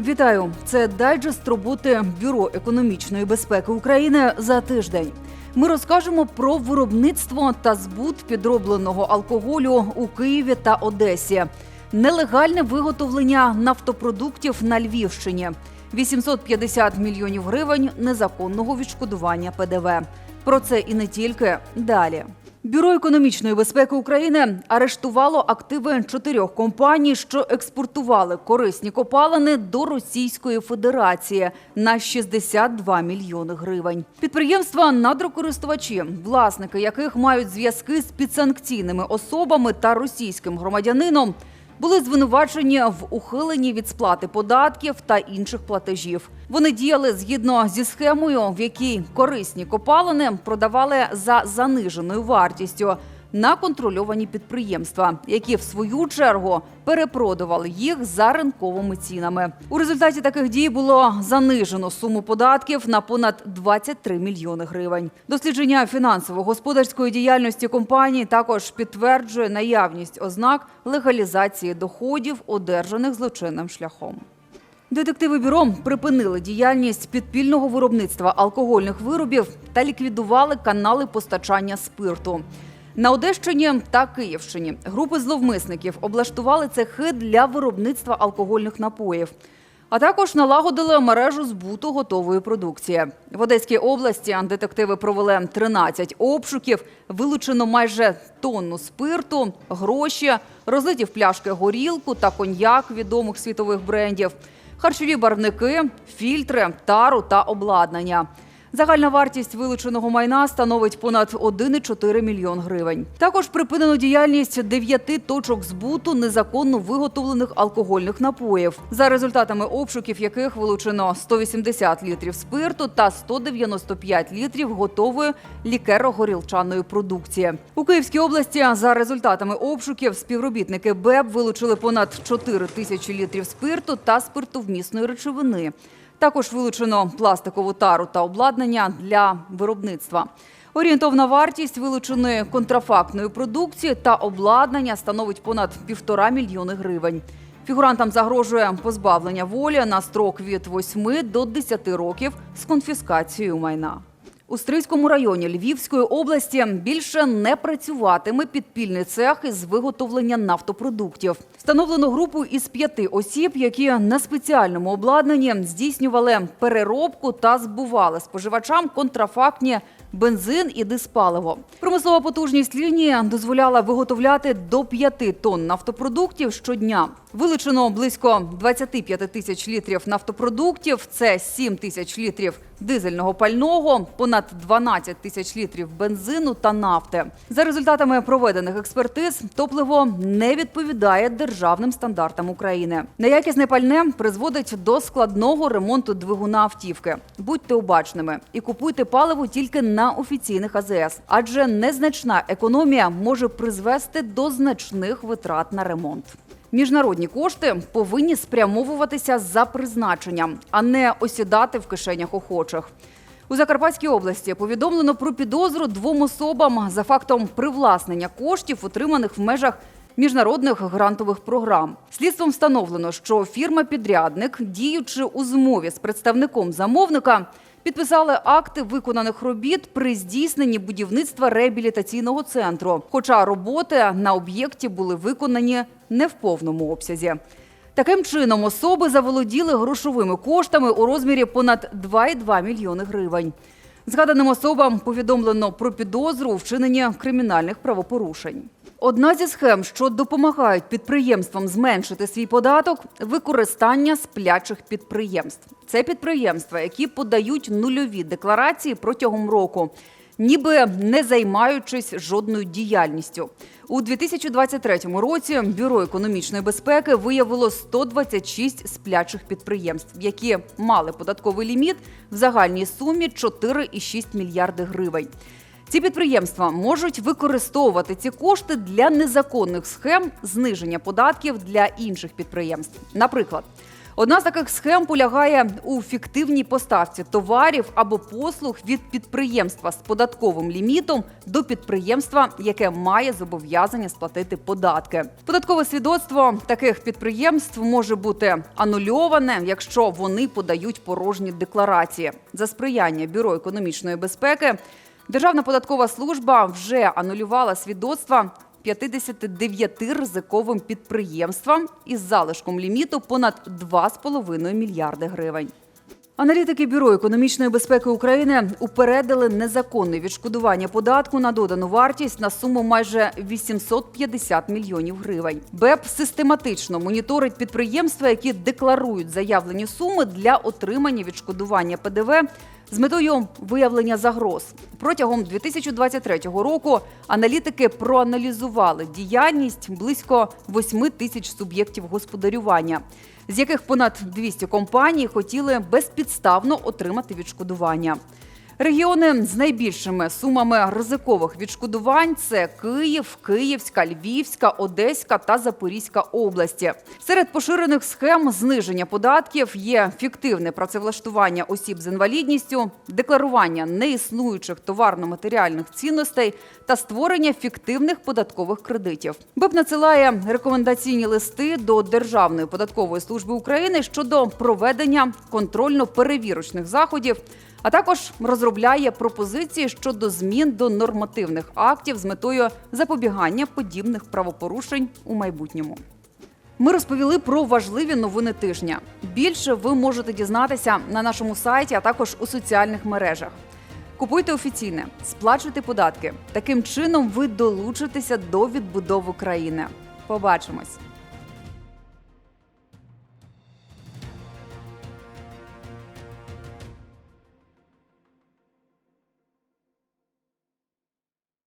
Вітаю! Це дайджест роботи Бюро економічної безпеки України за тиждень. Ми розкажемо про виробництво та збут підробленого алкоголю у Києві та Одесі, нелегальне виготовлення нафтопродуктів на Львівщині, 850 мільйонів гривень незаконного відшкодування ПДВ. Про це і не тільки далі. Бюро економічної безпеки України арештувало активи чотирьох компаній, що експортували корисні копалини до Російської Федерації на 62 мільйони гривень. Підприємства надрокористувачі, власники яких мають зв'язки з підсанкційними особами та російським громадянином, були звинувачені в ухиленні від сплати податків та інших платежів. Вони діяли згідно зі схемою, в якій корисні копалини продавали за заниженою вартістю на контрольовані підприємства, які в свою чергу перепродували їх за ринковими цінами. У результаті таких дій було занижено суму податків на понад 23 мільйони гривень. Дослідження фінансово-господарської діяльності компанії також підтверджує наявність ознак легалізації доходів, одержаних злочинним шляхом. Детективи бюро припинили діяльність підпільного виробництва алкогольних виробів та ліквідували канали постачання спирту. На Одещині та Київщині групи зловмисників облаштували цехи для виробництва алкогольних напоїв. А також налагодили мережу збуту готової продукції. В Одеській області детективи провели 13 обшуків, вилучено майже тонну спирту, гроші, розлиті в пляшки горілку та коньяк відомих світових брендів, харчові барвники, фільтри, тару та обладнання. Загальна вартість вилученого майна становить понад 1,4 мільйон гривень. Також припинено діяльність дев'яти точок збуту незаконно виготовлених алкогольних напоїв, за результатами обшуків яких вилучено 180 літрів спирту та 195 літрів готової лікеро-горілчаної продукції. У Київській області за результатами обшуків співробітники БЕБ вилучили понад 4 тисячі літрів спирту та спиртовмісної речовини. Також вилучено пластикову тару та обладнання для виробництва. Орієнтовна вартість вилученої контрафактної продукції та обладнання становить понад півтора мільйони гривень. Фігурантам загрожує позбавлення волі на строк від 8 до 10 років з конфіскацією майна. У Стрийському районі Львівської області більше не працюватиме підпільний цех із виготовлення нафтопродуктів. Встановлено групу із п'яти осіб, які на спеціальному обладнанні здійснювали переробку та збували споживачам контрафактні бензин і диспаливо. Промислова потужність лінії дозволяла виготовляти до 5 тонн нафтопродуктів щодня. Вилучено близько 25 тисяч літрів нафтопродуктів. Це 7 тисяч літрів дизельного пального, понад 12 тисяч літрів бензину та нафти. За результатами проведених експертиз, топливо не відповідає державним стандартам України. Неякісне пальне призводить до складного ремонту двигуна автівки. Будьте обачними і купуйте паливо тільки на офіційних АЗС, адже незначна економія може призвести до значних витрат на ремонт. Міжнародні кошти повинні спрямовуватися за призначенням, а не осідати в кишенях охочих. У Закарпатській області повідомлено про підозру двом особам за фактом привласнення коштів, отриманих в межах міжнародних грантових програм. Слідством встановлено, що фірма-підрядник, діючи у змові з представником замовника, підписали акти виконаних робіт при здійсненні будівництва реабілітаційного центру. Хоча роботи на об'єкті були виконані не в повному обсязі. Таким чином, особи заволоділи грошовими коштами у розмірі понад 2,2 мільйони гривень. Згаданим особам повідомлено про підозру у вчиненні кримінальних правопорушень. Одна зі схем, що допомагають підприємствам зменшити свій податок використання сплячих підприємств. Це підприємства, які подають нульові декларації протягом року, ніби не займаючись жодною діяльністю. У 2023 році бюро економічної безпеки виявило 126 сплячих підприємств, які мали податковий ліміт в загальній сумі 4,6 мільярди гривень. Ці підприємства можуть використовувати ці кошти для незаконних схем зниження податків для інших підприємств. Наприклад, Одна з таких схем полягає у фіктивній поставці товарів або послуг від підприємства з податковим лімітом до підприємства, яке має зобов'язання сплатити податки. Податкове свідоцтво таких підприємств може бути анульоване, якщо вони подають порожні декларації. За сприяння бюро економічної безпеки Державна податкова служба вже анулювала свідоцтва 59 ризиковим підприємствам із залишком ліміту понад 2,5 мільярди гривень. Аналітики Бюро економічної безпеки України упередили незаконне відшкодування податку на додану вартість на суму майже 850 мільйонів гривень. БЕП систематично моніторить підприємства, які декларують заявлені суми для отримання відшкодування ПДВ з метою виявлення загроз. Протягом 2023 року аналітики проаналізували діяльність близько 8 тисяч суб'єктів господарювання, з яких понад 200 компаній хотіли безпідставно отримати відшкодування. Регіони з найбільшими сумами ризикових відшкодувань це Київ, Київська, Львівська, Одеська та Запорізька області. Серед поширених схем зниження податків є фіктивне працевлаштування осіб з інвалідністю, декларування неіснуючих товарно-матеріальних цінностей та створення фіктивних податкових кредитів. БЕП надсилає рекомендаційні листи до Державної податкової служби України щодо проведення контрольно-перевірочних заходів а також розробляє пропозиції щодо змін до нормативних актів з метою запобігання подібних правопорушень у майбутньому. Ми розповіли про важливі новини тижня. Більше ви можете дізнатися на нашому сайті, а також у соціальних мережах. Купуйте офіційне, сплачуйте податки. Таким чином ви долучитеся до відбудови країни. Побачимось.